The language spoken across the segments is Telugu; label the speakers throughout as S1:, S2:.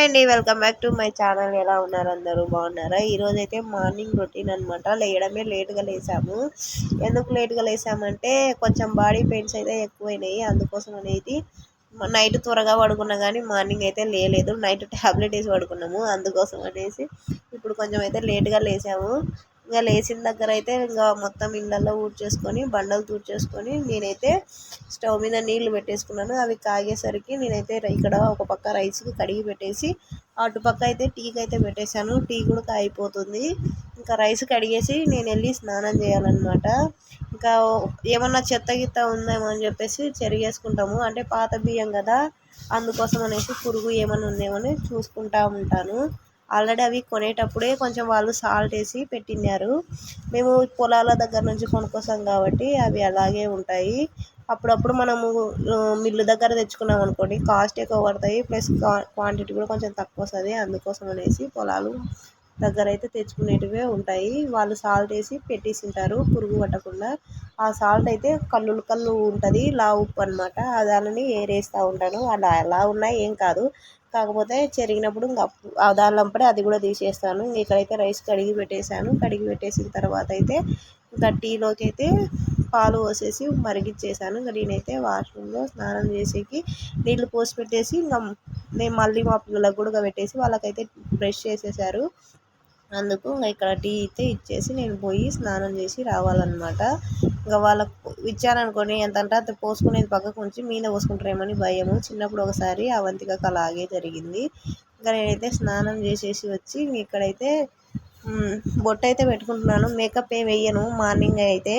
S1: హాయ్ అండి welcome back to my channel. ఎలా ఉన్నారు అందరూ? బాగున్నారా? ఈరోజు అయితే మార్నింగ్ రొటీన్ అనమాట లేయడమే లేట్గా లేసాము. ఎందుకు లేట్గా లేసామంటే కొంచెం బాడీ పెయిన్స్ అయితే ఎక్కువైనాయి. అందుకోసం అనేది నైట్ త్వరగా పడుకున్నా కానీ మార్నింగ్ అయితే లేలేదు. నైట్ ట్యాబ్లెట్ వేసి పడుకున్నాము. అందుకోసం అనేసి ఇప్పుడు కొంచెం అయితే లేట్గా లేసాము. ఇంకా లేచిన దగ్గర అయితే ఇంకా మొత్తం ఇళ్ళల్లో ఊడ్చేసుకొని బండలు తూడ్చేసుకొని నేనైతే స్టవ్ మీద నీళ్ళు పెట్టేసుకున్నాను. అవి కాగేసరికి నేనైతే ఇక్కడ ఒక పక్క రైస్కి కడిగి పెట్టేసి అటుపక్క అయితే టీకి అయితే పెట్టేశాను. టీ కూడా కాగిపోతుంది. ఇంకా రైస్ కడిగేసి నేను వెళ్ళి స్నానం చేయాలన్నమాట. ఇంకా ఏమన్నా చెత్త గిత్త ఉందేమో అని చెప్పేసి చెరిగేసుకుంటాము. అంటే పాత బియ్యం కదా అందుకోసం అనేసి పురుగు ఏమైనా ఉందేమో అని చూసుకుంటా ఉంటాను. ఆల్రెడీ అవి కొనేటప్పుడే కొంచెం వాళ్ళు సాల్ట్ వేసి పెట్టినారు. మేము పొలాల దగ్గర నుంచి కొనుక్కొస్తాం కాబట్టి అవి అలాగే ఉంటాయి. అప్పుడప్పుడు మనము మిల్లు దగ్గర తెచ్చుకున్నాం అనుకోండి కాస్ట్ ఎక్కువ పడతాయి ప్లస్ క్వాంటిటీ కూడా కొంచెం తక్కువ వస్తుంది. అందుకోసం అనేసి పొలాలు దగ్గర అయితే తెచ్చుకునేటివే ఉంటాయి. వాళ్ళు సాల్ట్ వేసి పెట్టేసింటారు పురుగు పట్టకుండా. ఆ సాల్ట్ అయితే కళ్ళు కళ్ళు ఉంటుంది. లా ఉప్పు అనమాట దానిని ఏరేస్తూ ఉంటాను. అలా ఎలా ఉన్నా ఏం కాదు. కాకపోతే చెరిగినప్పుడు ఇంకా దానిలోపడే అది కూడా తీసేస్తాను. ఇక్కడైతే రైస్ కడిగి పెట్టేశాను. కడిగి పెట్టేసిన తర్వాత అయితే ఇంకా టీలోకి అయితే పాలు పోసేసి మరిగిచ్చేసాను ఇంకా నేనైతే వాష్రూమ్లో స్నానం చేసేకి నీళ్ళు పోసి పెట్టేసి ఇంకా నేను మళ్ళీ మా పిల్లలకు కూడా పెట్టేసి వాళ్ళకైతే బ్రష్ చేసేసారు అందుకు ఇంకా ఇక్కడ టీ అయితే ఇచ్చేసి నేను పోయి స్నానం చేసి రావాలన్నమాట. ఇంకా వాళ్ళకు ఇచ్చాననుకోని ఎంత అంటే అంత పోసుకునేది పక్కకు ఉంచి మీద పోసుకుంటారేమని భయము. చిన్నప్పుడు ఒకసారి అవంతికకు అలాగే జరిగింది. ఇంకా నేనైతే స్నానం చేసేసి వచ్చి ఇక్కడైతే బొట్టు అయితే పెట్టుకుంటున్నాను. మేకప్ ఏం వేయను. మార్నింగ్ అయితే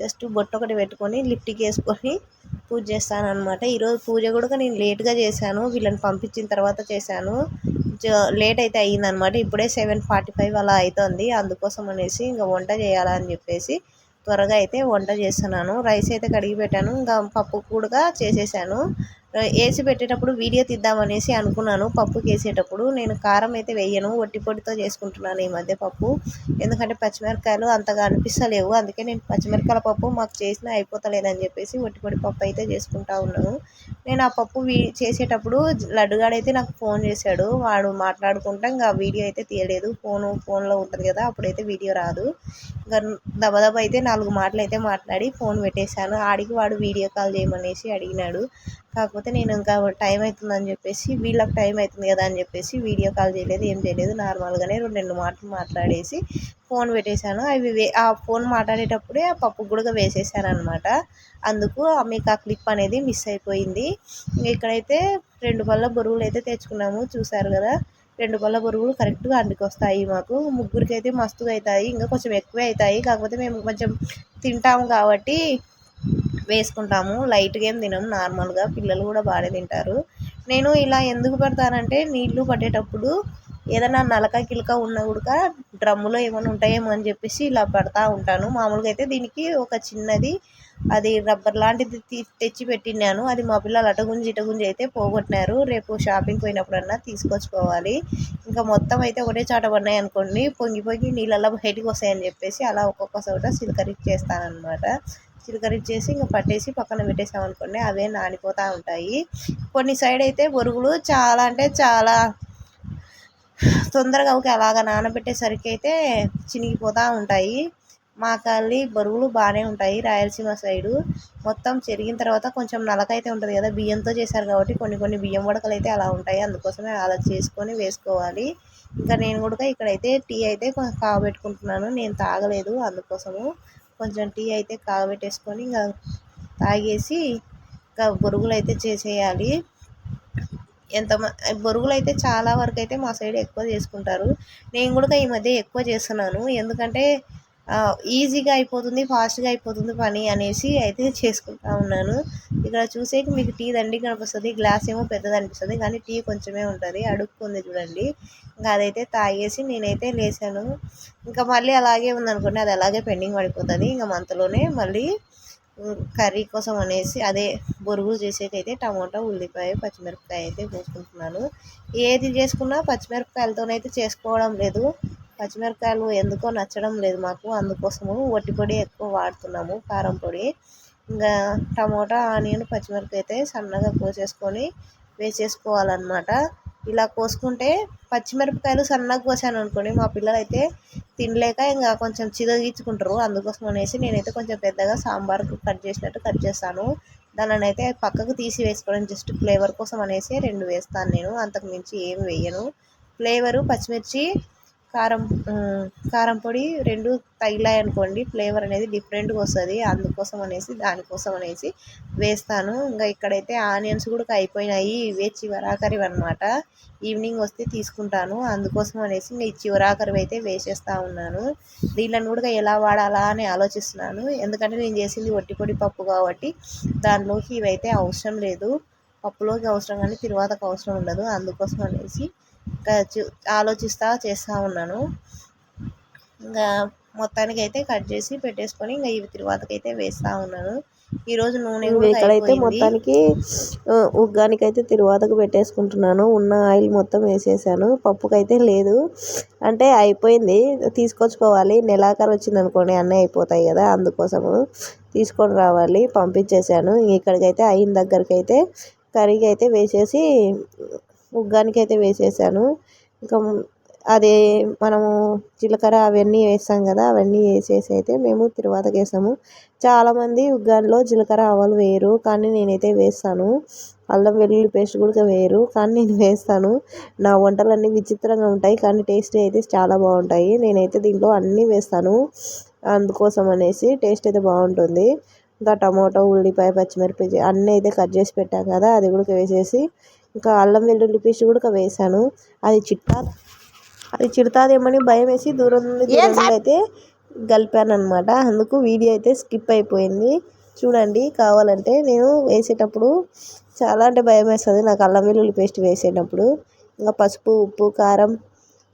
S1: జస్ట్ బొట్టు ఒకటి పెట్టుకొని లిప్టిక్ వేసుకొని పూజ చేస్తాను అనమాట ఈరోజు పూజ కూడా నేను లేట్గా చేశాను. వీళ్ళని పంపించిన తర్వాత చేశాను. లేట్ అయితే అయ్యిందనమాట ఇప్పుడే సెవెన్ ఫార్టీ ఫైవ్ అలా అవుతుంది. అందుకోసం అనేసి ఇంకా వంట చేయాలని చెప్పేసి త్వరగా అయితే వంట చేస్తున్నాను. రైస్ అయితే కడిగి పెట్టాను. ఇంకా పప్పు కూడా చేసేసాను. వేసి పెట్టేటప్పుడు వీడియో తీద్దామనేసి అనుకున్నాను. పప్పుకి వేసేటప్పుడు నేను కారం అయితే వేయను ఒట్టి పొడితో చేసుకుంటున్నాను ఈ మధ్య పప్పు. ఎందుకంటే పచ్చిమిరపకాయలు అంతగా అనిపిస్తలేవు. అందుకే నేను పచ్చిమిరపకాయల పప్పు మాకు చేసిన అయిపోతలేదని చెప్పేసి ఒట్టి పొడి పప్పు అయితే చేసుకుంటా ఉన్నాను. నేను ఆ పప్పు వీ చేసేటప్పుడు లడ్డుగాడైతే నాకు ఫోన్ చేశాడు. వాడు మాట్లాడుకుంటా ఇంకా వీడియో అయితే తీయలేదు. ఫోను ఫోన్లో ఉంటుంది కదా అప్పుడైతే వీడియో రాదు. ఇంకా దబదబ అయితే నాలుగు మాటలు అయితే మాట్లాడి ఫోన్ పెట్టేశాను. ఆడికి వాడు వీడియో కాల్ చేయమనేసి అడిగినాడు. కాకపోతే నేను ఇంకా టైం అవుతుందని చెప్పేసి వీళ్ళకి టైం అవుతుంది కదా అని చెప్పేసి వీడియో కాల్ చేయలేదు ఏం చేయలేదు. నార్మల్గానే రెండు రెండు మాటలు మాట్లాడేసి ఫోన్ పెట్టేశాను. అవి ఆ ఫోన్ మాట్లాడేటప్పుడే ఆ పప్పు కూడా వేసేసాను అనమాట అందుకు మీకు ఆ క్లిప్ అనేది మిస్ అయిపోయింది. ఇక్కడైతే రెండు పళ్ళ బొరుగులు అయితే తెచ్చుకున్నాము చూసారు కదా. రెండు పళ్ళ బొరుగులు కరెక్ట్గా అండికి వస్తాయి మాకు. ముగ్గురికి అయితే మస్తుగా అవుతాయి ఇంకా కొంచెం ఎక్కువే అవుతాయి కాకపోతే మేము కొంచెం తింటాము కాబట్టి వేసుకుంటాము. లైట్గా ఏం తినము. నార్మల్గా పిల్లలు కూడా బాగానే తింటారు. నేను ఇలా ఎందుకు పెడతానంటే నీళ్ళు పట్టేటప్పుడు ఏదైనా నలక కిలక ఉన్న కూడా డ్రమ్ములో ఏమైనా ఉంటాయేమో అని చెప్పేసి ఇలా పెడతా ఉంటాను. మామూలుగా అయితే దీనికి ఒక చిన్నది అది రబ్బర్ లాంటిది తెచ్చి పెట్టినాను అది మా పిల్లలు అటగుంజి ఇటగుంజి అయితే పోగొట్టినారు. రేపు షాపింగ్ పోయినప్పుడన్నా తీసుకొచ్చుకోవాలి. ఇంకా మొత్తం అయితే ఒకటే చాట పడినాయి అనుకోండి. పొంగి పొంగి నీళ్ళల్లో బయటకు వస్తాయని చెప్పేసి అలా ఒక్కొక్క చోట సిలకరిచ్చేస్తాను అనమాట చిలకరించేసి ఇంకా పట్టేసి పక్కన పెట్టేసాం అనుకోండి అవే నానిపోతూ ఉంటాయి. కొన్ని సైడ్ అయితే బొరుగులు చాలా అంటే చాలా తొందరగా ఒక అలాగ నానబెట్టేసరికి అయితే చినిగిపోతూ ఉంటాయి. మా బరువులు బాగానే ఉంటాయి రాయలసీమ సైడు. మొత్తం చెరిగిన తర్వాత కొంచెం నలకైతే ఉంటుంది కదా బియ్యంతో చేశారు కాబట్టి కొన్ని కొన్ని బియ్యం వడకలు అయితే అలా ఉంటాయి. అందుకోసమే అలా చేసుకొని వేసుకోవాలి. ఇంకా నేను కూడా ఇక్కడైతే టీ అయితే కాగబెట్టుకుంటున్నాను నేను తాగలేదు అందుకోసము. కొంచెం టీ అయితే కాగబెట్టేసుకొని ఇంకా తాగేసి ఇంకా బొరుగులు అయితే చేసేయాలి. ఎంత బొరుగులు అయితే చాలా వరకు అయితే మా సైడ్ ఎక్కువ చేసుకుంటారు. నేను కూడా ఈ మధ్య ఎక్కువ చేస్తున్నాను. ఎందుకంటే ఈజీగా అయిపోతుంది ఫాస్ట్గా అయిపోతుంది పని అనేసి అయితే చేసుకుంటా ఉన్నాను. ఇక్కడ చూసేకి మీకు టీ దండి కనిపిస్తుంది గ్లాస్ ఏమో పెద్దది అనిపిస్తుంది కానీ టీ కొంచెమే ఉంటుంది. అడుక్కుంది చూడండి. ఇంకా అదైతే తాగేసి నేనైతే లేసాను. ఇంకా మళ్ళీ అలాగే ఉందనుకోండి అది అలాగే పెండింగ్ పడిపోతుంది. ఇంకా మంతలోనే మళ్ళీ కర్రీ కోసం అనేసి అదే బొరుగులు చేసేకైతే టమాటా ఉల్లిపాయ పచ్చిమిరపకాయ అయితే కోసుకుంటున్నాను. ఏది చేసుకున్నా పచ్చిమిరపకాయలతోనైతే చేసుకోవడం లేదు. పచ్చిమిరపకాయలు ఎందుకో నచ్చడం లేదు మాకు. అందుకోసము వట్టి పొడి ఎక్కువ వాడుతున్నాము కారం పొడి. ఇంకా టమోటా ఆనియన్ పచ్చిమిరపకాయ అయితే సన్నగా కోసేసుకొని వేసేసుకోవాలన్నమాట. ఇలా కోసుకుంటే పచ్చిమిరపకాయలు సన్నగా కోసాను అనుకోండి మా పిల్లలు అయితే తినలేక ఇంకా కొంచెం చిదగించుకుంటారు అందుకోసం అనేసి నేనైతే కొంచెం పెద్దగా సాంబార్కు కట్ చేసినట్టు కట్ చేస్తాను. దానిని అయితే పక్కకు తీసి వేసుకోవడం జస్ట్ ఫ్లేవర్ కోసం అనేసి రెండు వేస్తాను నేను. అంతకు మించి ఏం వేయను. ఫ్లేవరు పచ్చిమిర్చి కారం కారం పొడి రెండు తగిలాయి అనుకోండి. ఫ్లేవర్ అనేది డిఫరెంట్గా వస్తుంది. అందుకోసం అనేసి దానికోసం అనేసి వేస్తాను. ఇంకా ఇక్కడైతే ఆనియన్స్ కూడా అయిపోయినాయి. ఇవే చివరాకరివి అనమాట ఈవినింగ్ వస్తే తీసుకుంటాను. అందుకోసం అనేసి ఈ చివరాకరివి అయితే వేసేస్తూ ఉన్నాను. దీళ్ళని కూడా ఎలా వాడాలా అని ఆలోచిస్తున్నాను. ఎందుకంటే నేను చేసింది వట్టి పొడి పప్పు కాబట్టి దానిలోకి ఇవైతే అవసరం లేదు. పప్పులోకి అవసరం కానీ తిరువాతకు అవసరం ఉండదు. అందుకోసం అనేసి ఆలోచిస్తూ చేస్తూ ఉన్నాను. ఇంకా మొత్తానికి అయితే కట్ చేసి పెట్టేసుకొని ఇంకా ఇవి తిరువాతకి అయితే వేస్తూ ఉన్నాను. ఈరోజు నూనె ఇక్కడైతే మొత్తానికి ఉగ్గానికి అయితే తిరువాతకు పెట్టేసుకుంటున్నాను. ఉన్న ఆయిల్ మొత్తం వేసేసాను. పప్పుకైతే లేదు. అంటే అయిపోయింది. తీసుకొచ్చుకోవాలి. నెలాఖరు వచ్చింది అనుకోండి అన్నీ అయిపోతాయి కదా అందుకోసము తీసుకొని రావాలి. పంపించేశాను. ఇక్కడికైతే అయిన దగ్గరికి అయితే కర్రీకి అయితే వేసేసి ముగ్గానికి అయితే వేసేసాను. ఇంకా అదే మనము జీలకర్ర అవన్నీ వేస్తాం కదా అవన్నీ వేసేసి అయితే మేము తిరువాతకి వేసాము చాలామంది ఉగ్గానిలో జీలకర్ర ఆవాలు వేయరు కానీ నేనైతే వేస్తాను. అల్లం వెల్లుల్లి పేస్ట్ కూడా వేయరు కానీ నేను వేస్తాను. నా వంటలన్నీ విచిత్రంగా ఉంటాయి కానీ టేస్ట్ అయితే చాలా బాగుంటాయి. నేనైతే దీంట్లో అన్నీ వేస్తాను. అందుకోసం అనేసి టేస్ట్ అయితే బాగుంటుంది. ఇంకా టమాటో ఉల్లిపాయ పచ్చిమిరపకాయ అన్నీ అయితే కట్ చేసి పెట్టాం కదా అది కూడా వేసేసి ఇంకా అల్లం వెల్లుల్లి పేస్ట్ కూడా వేసాను అది చిట్టా అది చిడతాదేమని భయం వేసి దూరం నుండి అయితే కలిపాను అనమాట అందుకు వీడియో అయితే స్కిప్ అయిపోయింది. చూడండి కావాలంటే నేను వేసేటప్పుడు చాలా అంటే భయం వేస్తుంది నాకు అల్లం వెల్లుల్లి పేస్ట్ వేసేటప్పుడు. ఇంకా పసుపు ఉప్పు కారం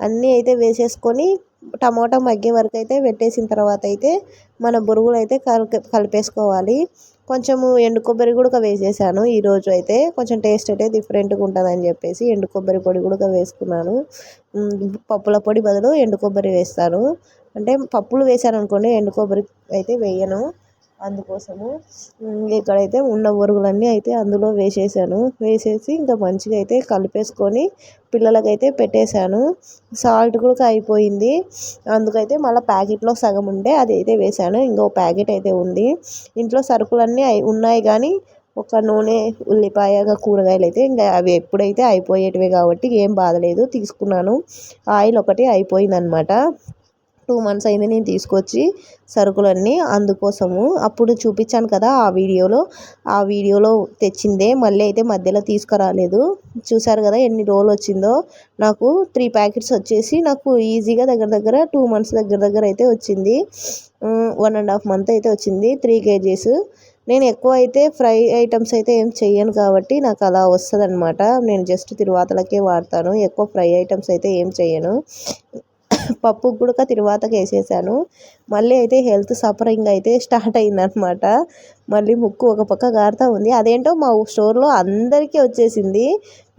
S1: అన్నీ అయితే వేసేసుకొని టమాటా మగ్గే వరకు అయితే పెట్టేసిన తర్వాత అయితే మన బొరుగులు అయితే కలిపేసుకోవాలి. కొంచెము ఎండు కొబ్బరి కూడా వేసేసాను. ఈరోజు అయితే కొంచెం టేస్ట్ అయితే డిఫరెంట్గా ఉంటుందని చెప్పేసి ఎండు కొబ్బరి పొడి కూడా వేసుకున్నాను. పప్పుల పొడి బదులు ఎండు కొబ్బరి వేస్తాను. అంటే పప్పులు వేసాను అనుకోండి ఎండు కొబ్బరి అయితే వేయను. అందుకోసము ఇక్కడైతే ఉన్న బొరుగులన్నీ అయితే అందులో వేసేసాను. వేసేసి ఇంకా మంచిగా అయితే కలిపేసుకొని పిల్లలకైతే పెట్టేశాను. సాల్ట్ కూడా అయిపోయింది. అందుకైతే మళ్ళీ ప్యాకెట్లో సగం ఉండే అది అయితే వేసాను ఇంకో ప్యాకెట్ అయితే ఉంది. ఇంట్లో సరుకులన్నీ ఉన్నాయి కానీ ఒక నూనె ఉల్లిపాయ కూరగాయలు అయితే ఇంకా అవి ఎప్పుడైతే అయిపోయేటివి కాబట్టి ఏం బాధలేదు. తీసుకున్నాను. ఆయిల్ ఒకటి అయిపోయిందనమాట. టూ మంత్స్ అయింది నేను తీసుకొచ్చి సరుకులన్నీ అందుకోసము. అప్పుడు చూపించాను కదా ఆ వీడియోలో. ఆ వీడియోలో తెచ్చిందే మళ్ళీ అయితే మధ్యలో తీసుకురాలేదు. చూసారు కదా ఎన్ని రోజులు వచ్చిందో. నాకు త్రీ ప్యాకెట్స్ వచ్చేసి నాకు ఈజీగా దగ్గర దగ్గర టూ మంత్స్ దగ్గర దగ్గర అయితే వచ్చింది. వన్ అండ్ హాఫ్ మంత్ అయితే వచ్చింది త్రీ కేజీస్. నేను ఎక్కువ అయితే ఫ్రై ఐటమ్స్ అయితే ఏం చెయ్యను కాబట్టి నాకు అలా వస్తుంది నేను జస్ట్ తిరువాతలకే వాడతాను ఎక్కువ ఫ్రై ఐటమ్స్ అయితే ఏం చెయ్యను. పప్పు కూడా తిరువాతకి వేసేసాను. మళ్ళీ అయితే హెల్త్ సఫరింగ్ అయితే స్టార్ట్ అయిందనమాట. మళ్ళీ ముక్కు ఒక పక్క గారుతూ ఉంది. అదేంటో మా స్టోర్లో అందరికీ వచ్చేసింది.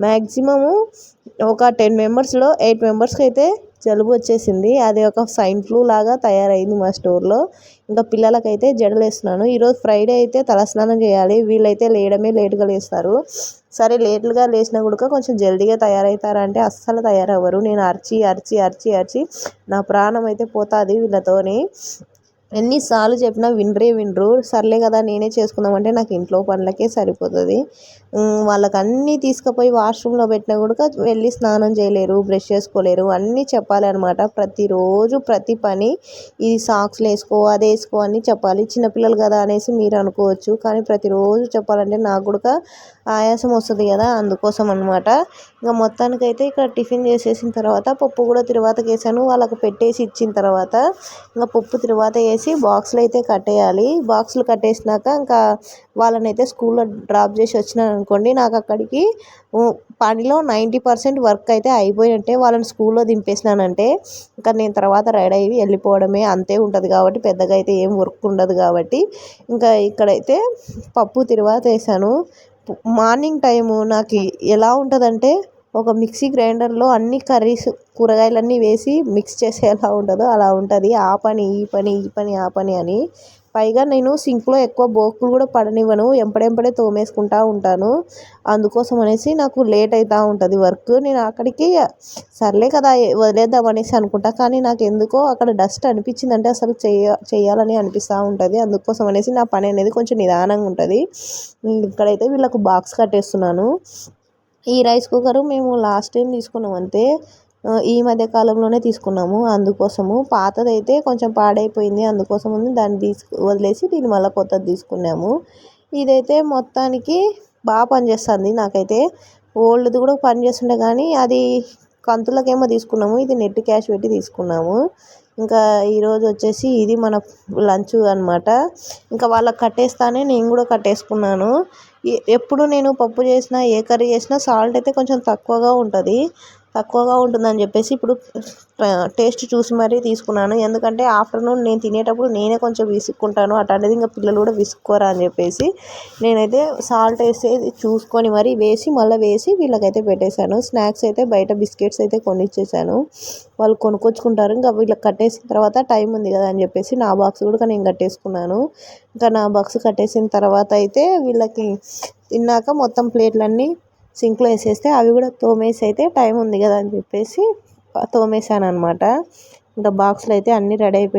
S1: మ్యాక్సిమము ఒక టెన్ మెంబర్స్లో ఎయిట్ మెంబర్స్కి అయితే జలుబు వచ్చేసింది. అది ఒక సైన్ ఫ్లూ లాగా తయారైంది మా స్టోర్లో. ఇంకా పిల్లలకైతే జడలు వేస్తున్నాను. ఈరోజు ఫ్రైడే అయితే తలస్నానం చేయాలి. వీళ్ళైతే లేయడమే లేట్గా లేస్తారు. సరే లేట్గా లేచినా కూడా కొంచెం జల్దీగా తయారవుతారంటే అస్సలు తయారవ్వరు. నేను అరిచి అరిచి అరిచి అరిచి నా ప్రాణం అయితే పోతుంది వీళ్ళతోని. ఎన్నిసార్లు చెప్పినా వినరే వినరు. సర్లే కదా నేనే చేసుకుందామంటే నాకు ఇంట్లో పనులకే సరిపోతుంది. వాళ్ళకి అన్నీ తీసుకుపోయి వాష్రూమ్లో పెట్టినా కూడా వెళ్ళి స్నానం చేయలేరు బ్రష్ చేసుకోలేరు. అన్నీ చెప్పాలన్నమాట ప్రతిరోజు ప్రతి పని ఈ సాక్స్లు వేసుకో అది వేసుకో అని చెప్పాలి. చిన్నపిల్లలు కదా అనేసి మీరు అనుకోవచ్చు. కానీ ప్రతిరోజు చెప్పాలంటే నాకు కూడా ఆయాసం వస్తుంది కదా అందుకోసం అనమాట ఇంకా మొత్తానికైతే ఇక్కడ టిఫిన్ చేసేసిన తర్వాత పప్పు కూడా తిరువాతకి వేసాను వాళ్ళకి పెట్టేసి ఇచ్చిన తర్వాత ఇంకా పప్పు తిరువాత వేసి బాక్సులు అయితే కట్టేయాలి. బాక్స్లు కట్టేసినాక ఇంకా వాళ్ళని అయితే స్కూల్లో డ్రాప్ చేసి వచ్చినాను అనుకోండి నాకు అక్కడికి పనిలో నైంటీ పర్సెంట్ వర్క్ అయితే అయిపోయినట్టే వాళ్ళని స్కూల్లో దింపేసినానంటే ఇంకా నేను తర్వాత రెడీ అయ్యి వెళ్ళిపోవడమే అంతే ఉంటుంది కాబట్టి పెద్దగా అయితే ఏం వర్క్ ఉండదు కాబట్టి. ఇంకా ఇక్కడైతే పప్పు తిరువాత వేసాను. మార్నింగ్ టైము నాకు ఎలా ఉంటుందంటే ఒక మిక్సీ గ్రైండర్లో అన్ని కర్రీస్ కూరగాయలన్నీ వేసి మిక్స్ చేసేలా ఉంటుందో అలా ఉంటుంది. ఆ పని ఈ పని ఈ పని ఆ పని అని పైగా నేను సింక్లో ఎక్కువ బోకులు కూడా పడనివ్వను ఎంపడెంపడే తోమేసుకుంటా ఉంటాను. అందుకోసం అనేసి నాకు లేట్ అవుతూ ఉంటుంది వర్క్. నేను అక్కడికి సర్లే కదా వదిలేద్దాం అనేసి అనుకుంటా కానీ నాకు ఎందుకో అక్కడ డస్ట్ అనిపించింది అంటే అసలు చేయ చేయాలని అనిపిస్తూ ఉంటుంది. అందుకోసం అనేసి నా పని అనేది కొంచెం నిదానంగా ఉంటుంది. ఇక్కడైతే వీళ్ళకు బాక్స్ కట్టేస్తున్నాను. ఈ రైస్ కుక్కర్ మేము లాస్ట్ టైం తీసుకున్నాం అంతే. ఈ మధ్య కాలంలోనే తీసుకున్నాము. అందుకోసము పాతదైతే కొంచెం పాడైపోయింది. అందుకోసం దాన్ని తీసుకు వదిలేసి దీన్ని మళ్ళీ కొత్తది తీసుకున్నాము. ఇదైతే మొత్తానికి బాగా పనిచేస్తుంది నాకైతే. ఓల్డ్ది కూడా పనిచేస్తుండే కానీ అది కంతులకేమో తీసుకున్నాము. ఇది నెట్ క్యాష్ పెట్టి తీసుకున్నాము. ఇంకా ఈరోజు వచ్చేసి ఇది మన లంచ్ అనమాట ఇంకా వాళ్ళకి కట్టేస్తానే నేను కూడా కట్టేసుకున్నాను. ఎప్పుడు నేను పప్పు చేసినా ఏ కర్రీ చేసినా సాల్ట్ అయితే కొంచెం తక్కువగా ఉంటుంది. తక్కువగా ఉంటుందని చెప్పేసి ఇప్పుడు టేస్ట్ చూసి మరీ తీసుకున్నాను. ఎందుకంటే ఆఫ్టర్నూన్ నేను తినేటప్పుడు నేనే కొంచెం విసుక్కుంటాను. అట్లాంటిది ఇంకా పిల్లలు కూడా విసుక్కోరా అని చెప్పేసి నేనైతే సాల్ట్ వేసేది చూసుకొని మరీ వేసి మళ్ళీ వేసి వీళ్ళకైతే పెట్టేశాను. స్నాక్స్ అయితే బయట బిస్కెట్స్ అయితే కొనిచ్చేసాను వాళ్ళు కొనుక్కొచ్చుకుంటారు. ఇంకా వీళ్ళకి కట్టేసిన తర్వాత టైం ఉంది కదా అని చెప్పేసి నా బాక్స్ కూడా నేను కట్టేసుకున్నాను. ఇంకా నా బాక్స్ కట్టేసిన తర్వాత అయితే వీళ్ళకి తిన్నాక మొత్తం ప్లేట్లన్నీ సింక్లో వేసేస్తే అవి కూడా తోమేసి అయితే టైం ఉంది కదా అని చెప్పేసి తోమేసాను అనమాట ఇంకా బాక్స్లో అయితే అన్నీ రెడీ అయిపోయి